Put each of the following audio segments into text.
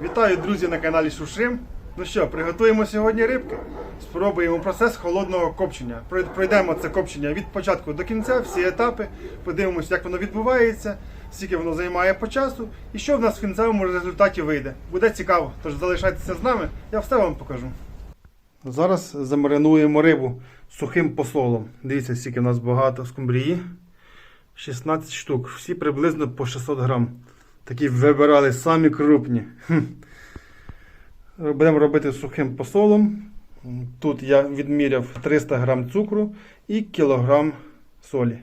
Вітаю, друзі, на каналі Шушим. Ну що, приготуємо сьогодні рибки. Спробуємо процес холодного копчення. Пройдемо це копчення від початку до кінця, всі етапи. Подивимося, як воно відбувається, скільки воно займає по часу і що в нас в кінцевому результаті вийде. Буде цікаво, тож залишайтеся з нами, я все вам покажу. Зараз замаринуємо рибу сухим посолом. Дивіться, скільки в нас багато скумбрії. 16 штук, всі приблизно по 600 грам. Такі вибирали самі крупні. Будемо робити сухим посолом. Тут я відміряв 300 грам цукру і кілограм солі.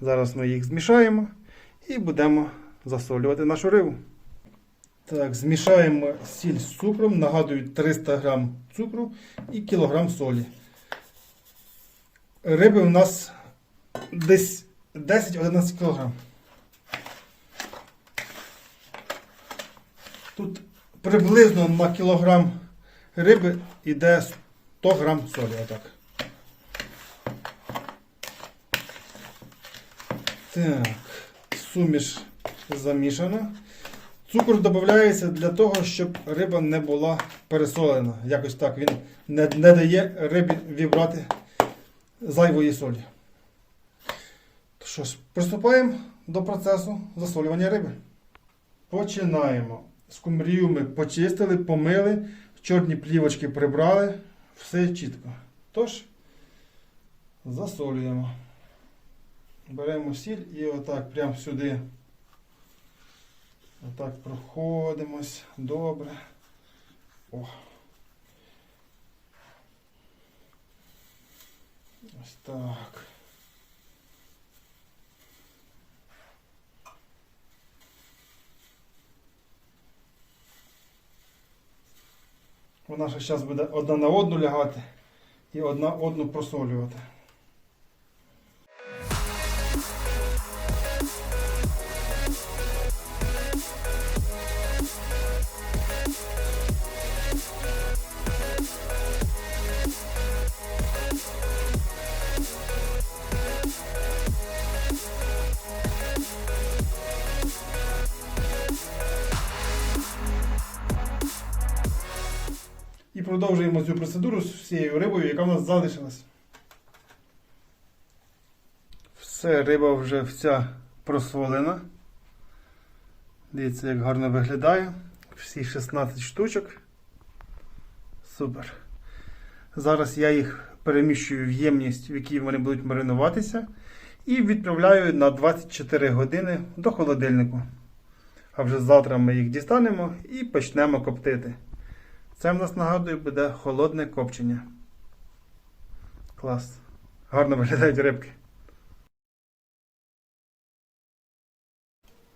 Зараз ми їх змішаємо і будемо засолювати нашу рибу. Так, змішаємо сіль з цукром. Нагадую, 300 грам цукру і кілограм солі. Риби у нас десь 10-11 кілограм. Тут приблизно на кілограм риби йде 100 грам солі. Отак. Так, суміш замішана. Цукор додається для того, щоб риба не була пересолена. Якось так він не, не дає рибі вібрати зайвої солі. Що ж, приступаємо до процесу засолювання риби. Починаємо. Скумбрію ми почистили, помили, чорні плівочки прибрали, все чітко. Тож, засолюємо. Беремо сіль і отак прямо сюди. Отак проходимось. Добре. О. Ось так. Вона ще зараз буде одна на одну лягати і одна одну просолювати. Продовжуємо цю процедуру з всією рибою, яка в нас залишилась. Все, риба вже вся просолена. Дивіться, як гарно виглядає. Всі 16 штучок. Супер. Зараз я їх переміщую в ємність, в якій вони будуть маринуватися, і відправляю на 24 години до холодильнику. А вже завтра ми їх дістанемо і почнемо коптити. Це в нас нагадую буде холодне копчення. Клас. Гарно виглядають рибки.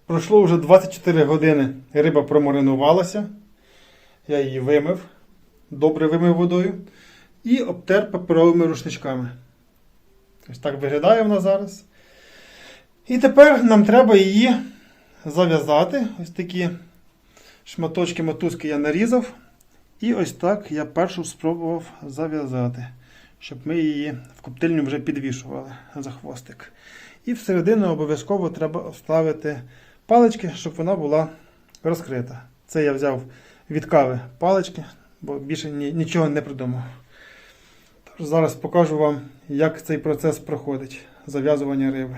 Пройшло вже 24 години. Риба промаринувалася. Я її вимив, добре вимив водою і обтер паперовими рушничками. Ось так виглядає вона зараз. І тепер нам треба її зав'язати. Ось такі шматочки мотузки я нарізав. І ось так я першу спробував зав'язати, щоб ми її в коптильню вже підвішували за хвостик. І всередину обов'язково треба вставити палички, щоб вона була розкрита. Це я взяв від кави палички, бо більше нічого не придумав. Тож зараз покажу вам, як цей процес проходить зав'язування риби.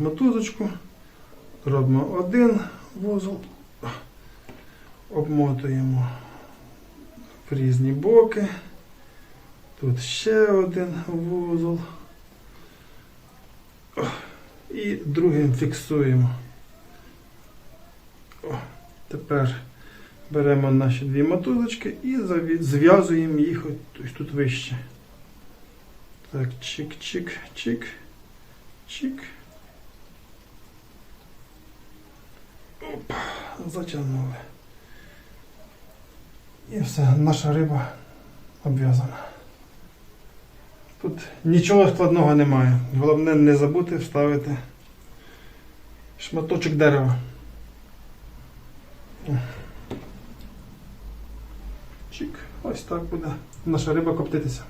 Мотузочку, робимо один вузол, обмотуємо в різні боки. Тут ще один вузол. І другим фіксуємо. Тепер Беремо наші дві мотузочки і зв'язуємо їх ось тут вище. Так, чик-чик, чик, чик. Оп, затягнули. І все, наша риба обв'язана. Тут нічого складного немає. Головне не забути вставити шматочок дерева. Чик. Ось так буде наша риба коптитися.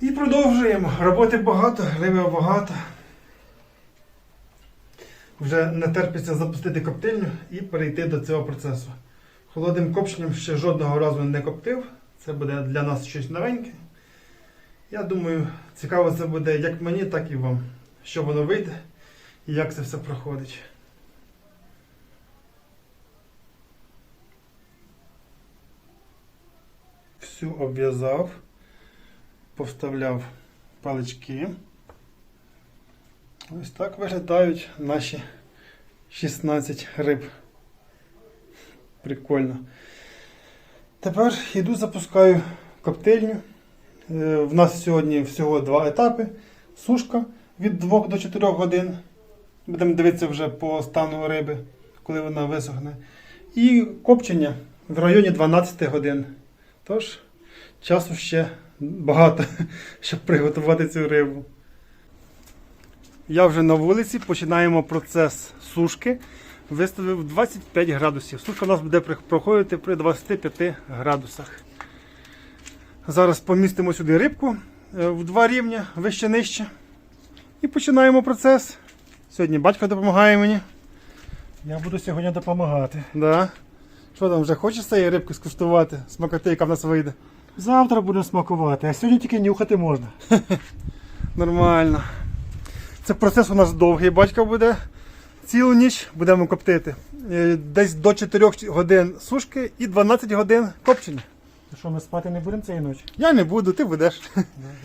І продовжуємо. Роботи багато, риби багато. Вже не терпиться запустити коптильню і перейти до цього процесу. Холодним копченням ще жодного разу не коптив. Це буде для нас щось новеньке. Я думаю, цікаво це буде як мені, так і вам. Що воно вийде і як це все проходить. Всю обв'язав, повставляв палички. Ось так виглядають наші 16 риб. Прикольно. Тепер йду запускаю коптильню. Е, В нас сьогодні всього два етапи. Сушка від 2 до 4 годин. Будемо дивитися вже по стану риби, коли вона висохне. І копчення в районі 12 годин. Тож, часу ще багато, щоб приготувати цю рибу. Я вже на вулиці, починаємо процес сушки. Виставив 25 градусів. Сушка у нас буде проходити при 25 градусах. Зараз помістимо сюди рибку е, в два рівня, вище нижче. І починаємо процес. Сьогодні батько допомагає мені. Я буду сьогодні допомагати. Да. Що там, вже хочеш цієї рибки скуштувати? Смакоти, яка в нас вийде? Завтра будемо смакувати, а сьогодні тільки нюхати можна. Нормально. Це процес у нас довгий. Батько буде цілу ніч будемо коптити. Е, Десь до 4 годин сушки і 12 годин копчення. То що ми спати не будемо цієї ночі? Я не буду, ти будеш.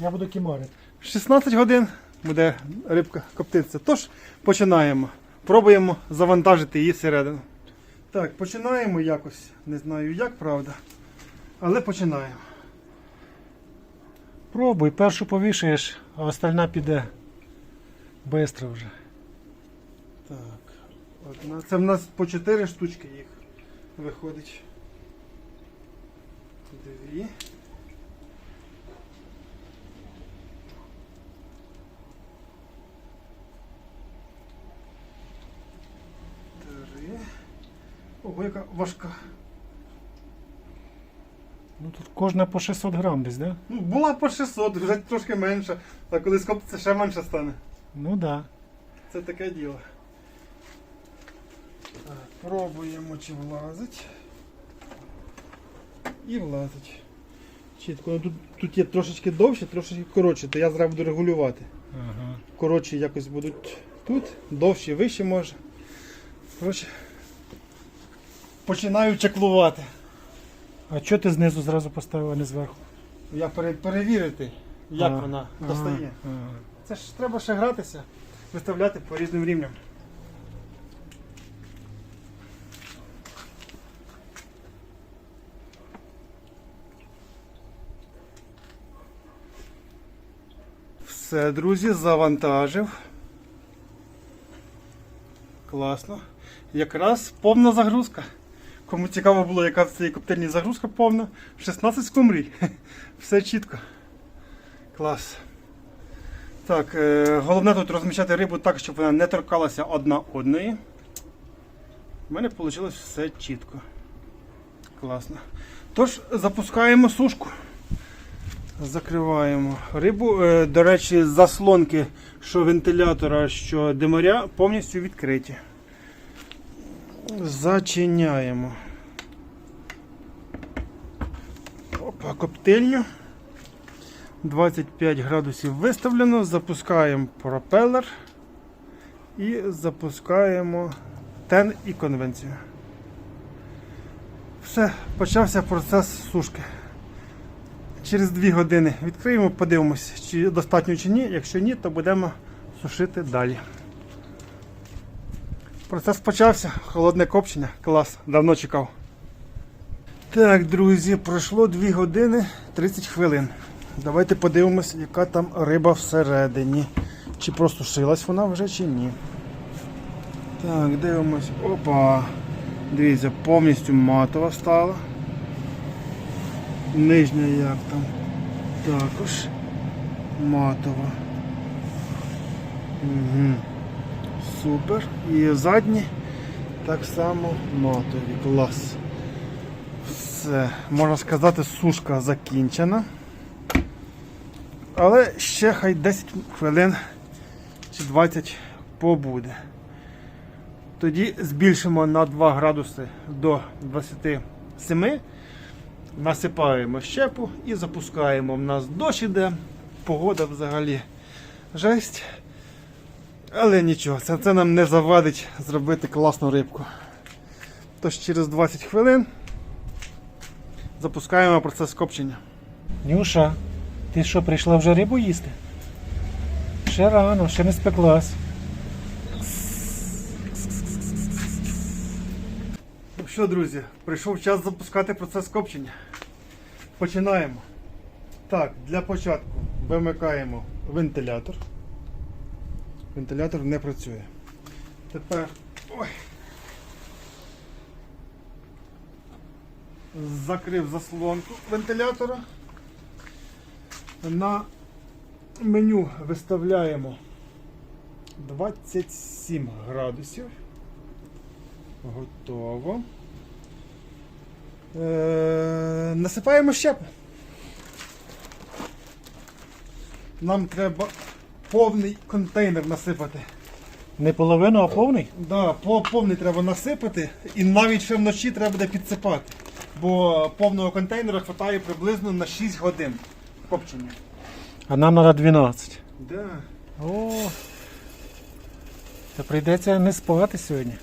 Я буду кімарити. 16 годин буде рибка коптитися. Тож починаємо. Пробуємо завантажити її всередину. Так, починаємо якось. Не знаю як, правда. Але починаємо. Пробуй, першу повішаєш, а остальна піде. Бистро вже. Так, одна. Це в нас по 4 штучки їх виходить. Дві. Три. Ого, яка важка. Ну тут кожна по 600 грам десь, да? Ну, була по 600, вже трошки менше, а коли скоптиться ще менше стане. Ну да. Це таке діло. Так, пробуємо, чи влазить. І влазить. Чітко. Ну, Тут, тут є трошечки довше, трошечки коротше, то я зараз буду регулювати. Ага. Коротші якось будуть тут, довші, вище може. Коротше, починаю чеклувати. А чого ти знизу зразу поставив, а не зверху? Я пере, перевірити, як А, вона достає. ага. Це ж треба ще гратися, виставляти по різним рівням. Все, друзі, завантажив. Класно. Якраз повна загрузка. Кому цікаво було, яка в цій коптильні загрузка повна, 16 скумрій. Все чітко. Клас. Так, е, головне тут розміщати рибу так, щоб вона не торкалася одна одної. У мене вийшло все чітко. Класно. Тож, запускаємо сушку. Закриваємо рибу. Е, до речі, заслонки, що вентилятора, що димаря, повністю відкриті. Зачиняємо. Опа, коптильню. 25 градусів виставлено, запускаємо пропелер і запускаємо тен і конвенцію. Все, почався процес сушки. Через 2 години відкриємо, подивимося, чи достатньо чи ні. Якщо ні, то будемо сушити далі. Процес почався, холодне копчення, клас, давно чекав. Так, друзі, пройшло 2 години 30 хвилин. Давайте подивимось, яка там риба всередині. Чи просто шилась вона вже, чи ні. Так, дивимось. Опа. Дивіться, повністю матова стала. Нижня як там. Також матова. Угу. Супер. І задні так само матові. Клас. Все. Можна сказати, сушка закінчена. Але ще хай 10 хвилин чи 20 побуде. Тоді збільшимо на 2 градуси до 27, насипаємо щепу і запускаємо. У нас дощ іде, погода взагалі жесть. Але нічого, це, це нам не завадить зробити класну рибку. Тож через 20 хвилин запускаємо процес копчення. Нюша, ти що, прийшла вже рибу їсти? Ще рано, ще не спеклась. Ну що, друзі, прийшов час запускати процес копчення. Починаємо. Так, для початку вимикаємо вентилятор. Вентилятор не працює. Тепер. Ой. Закрив заслонку вентилятора. На меню виставляємо 27 градусів. Готово. Е, насипаємо щепу. Нам треба повний контейнер насипати. Не половину, а повний? Да, по, повний треба насипати і навіть ще вночі треба буде підсипати. Бо повного контейнера вистачає приблизно на 6 годин копчення. А нам треба 12. Да. О, то прийдеться не спати сьогодні.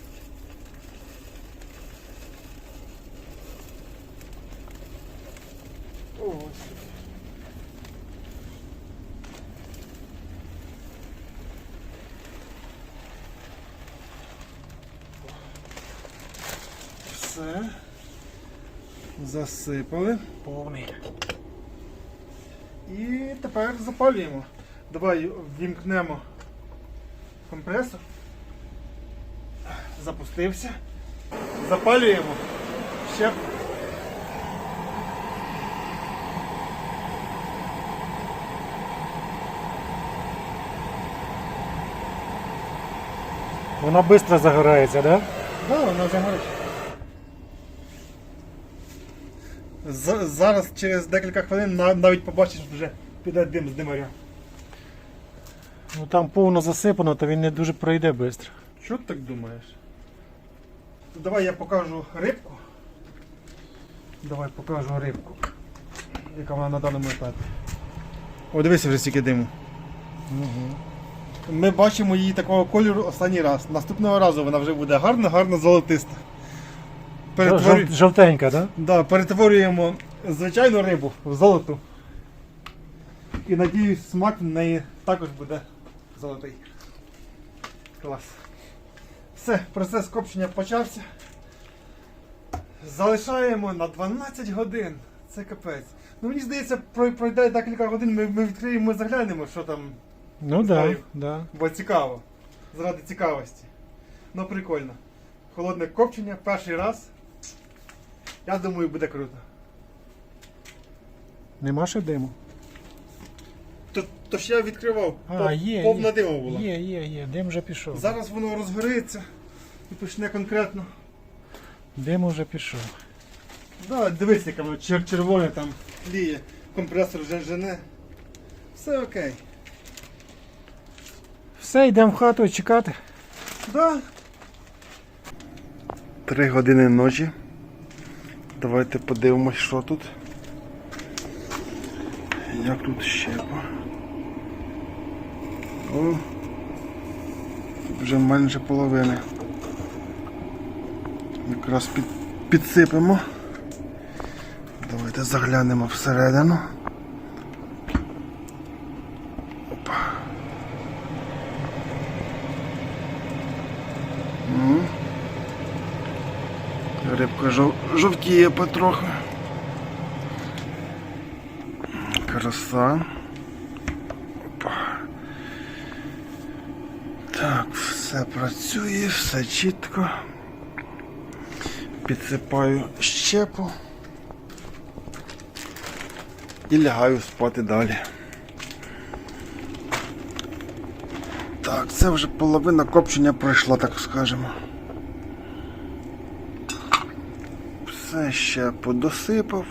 Ось. Все. Засипали. Повний. І тепер запалюємо. Давай ввімкнемо компресор. Запустився. Запалюємо. Ще. Вона швидко загорається, так? Да? Да, вона загорить. З- Зараз через декілька хвилин навіть побачиш вже піде дим з димаря. Ну там повно засипано, то він не дуже пройде швидко. Що ти так думаєш? То давай я покажу рибку. Давай покажу рибку. Яка вона на даному етапі. О, дивися вже стільки диму. Угу. Ми бачимо її такого кольору останній раз. Наступного разу вона вже буде гарна, гарно золотиста. Перетворю... Жовтенька, так? Да, перетворюємо звичайну рибу в золоту. І надіюсь, смак в неї також буде золотий. Клас. Все, процес копчення почався. Залишаємо на 12 годин. Це капець. Ну мені здається, прой- пройде декілька годин, ми, ми відкриємо і заглянемо, що там. Ну Знаю. да, да. Бо цікаво. Заради цікавості. Ну прикольно. Холодне копчення перший раз. Я думаю, буде круто. Нема ще диму. То, то ж я відкривав, А, пов- є, повна є. дима була. Є, є, є, дим вже пішов. Зараз воно розгориться і почне конкретно. Дим вже пішов. Да, дивись, яка воно чер червоне там ліє, компресор вже жене. Все окей. Все, йдемо в хату чекати. Да. Три години ночі. Давайте подивимось, що тут. Як тут щепа. О. Вже менше половини. Якраз під, підсипемо. Давайте заглянемо всередину. Жов... жовтіє потроху. Краса. Опа. Так. Все працює, все чітко. Підсипаю щепу і лягаю спати далі. Так, це вже половина копчення пройшла, так скажемо. Все ще подосипав.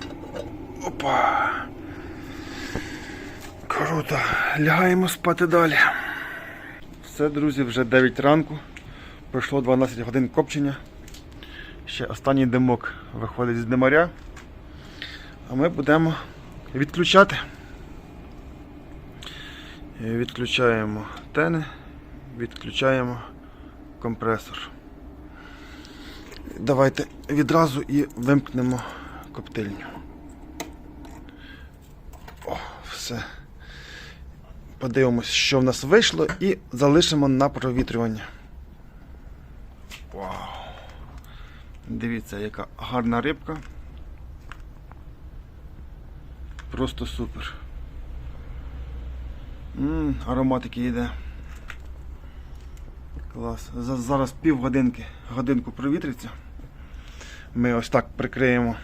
Опа. Круто. Лягаємо спати далі. Все, друзі, вже 9 ранку. Пройшло 12 годин копчення. Ще останній димок виходить з димаря. А ми будемо відключати. Відключаємо тени, відключаємо компресор. Давайте відразу і вимкнемо коптильню. О, все. Подивимось, що в нас вийшло, і залишимо на провітрювання. Вау! Дивіться, яка гарна рибка. Просто супер. Ммм, аромат йде. Клас. Зараз півгодинки, годинку провітриться. Ми ось так прикриємо.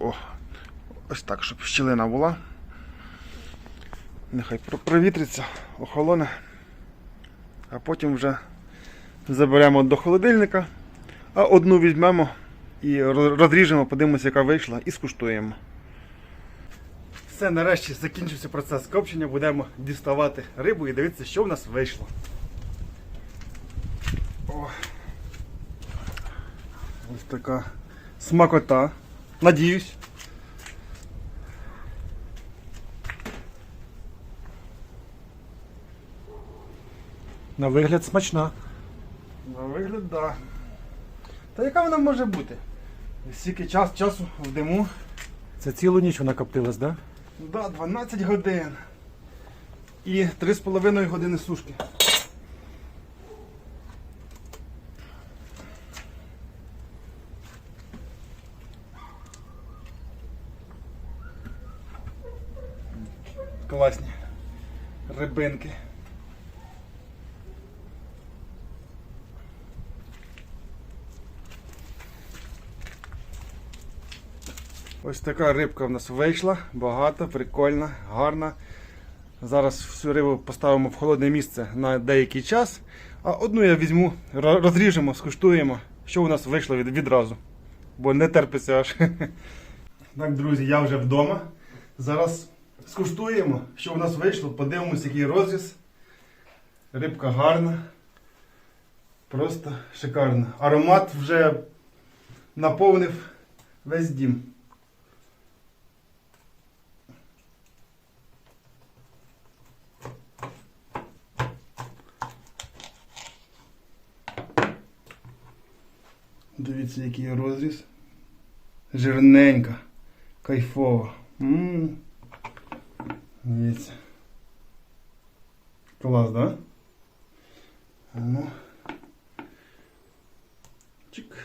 О, ось так, щоб щілина була. Нехай провітриться, охолоне. А потім вже заберемо до холодильника, а одну візьмемо і розріжемо, подивимося, яка вийшла, і скуштуємо. Все, нарешті закінчився процес копчення. Будемо діставати рибу і дивитися, що в нас вийшло. Ось така смакота. Надіюсь. На вигляд смачна. На вигляд, да. Та яка вона може бути? Стільки час, часу в диму. Це цілу ніч вона коптилась, да? Да, 12 годин. І 3,5 години сушки. Класні рибинки. Ось така рибка в нас вийшла, багата, прикольна, гарна. Зараз всю рибу поставимо в холодне місце на деякий час, а одну я візьму, розріжемо, скуштуємо, що у нас вийшло від, відразу. Бо не терпиться аж. Так, друзі, я вже вдома. Зараз скуштуємо, що у нас вийшло, подивимось, який розріз. Рибка гарна. Просто шикарна. Аромат вже наповнив весь дім. Дивіться, який розріз. Жирненька, кайфова. М. Дивіться. Клас, да? А Ну. Чик.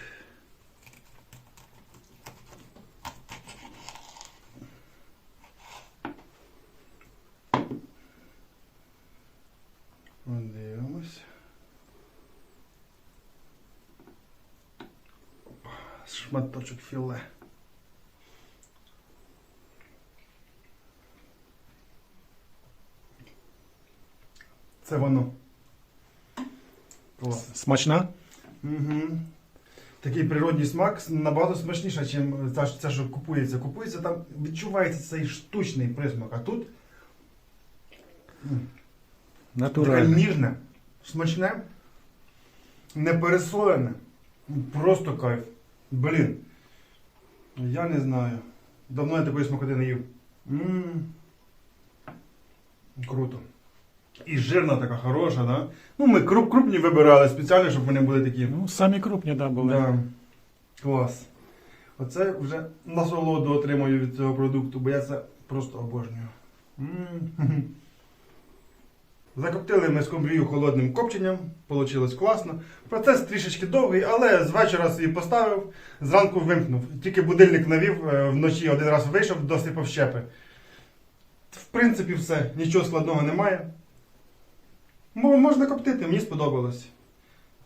Подивимось. шматочок філе. Це воно. Клас. Смачна? Угу. Такий природний смак набагато смачніше, ніж це, що купується. Купується, там відчувається цей штучний присмак, а тут таке Натуральна. ніжне, смачне, не пересолене. Просто кайф. Блін. Я не знаю. Давно я такої смакоти не їв. м Круто. І жирна така хороша, да? Ну, ми круп, крупні вибирали спеціально, щоб вони були такі. Ну, самі крупні, да, були. Да. Клас. Оце вже насолоду отримую від цього продукту, бо я це просто обожнюю. М. Закоптили ми скумбрію холодним копченням, вийшло класно. Процес трішечки довгий, але з вечора собі поставив, зранку вимкнув. Тільки будильник навів, е, вночі один раз вийшов, досипав щепи. В принципі, все, нічого складного немає. Мо- Можна коптити, мені сподобалось.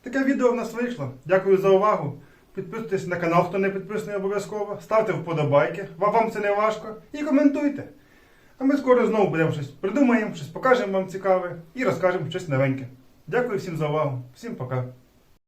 Таке відео в нас вийшло. Дякую за увагу. Підписуйтесь на канал, хто не підписаний обов'язково. Ставте вподобайки, вам це не важко. І коментуйте. А ми скоро знову будемо щось придумаємо, щось покажемо вам цікаве і розкажемо щось новеньке. Дякую всім за увагу. Всім пока.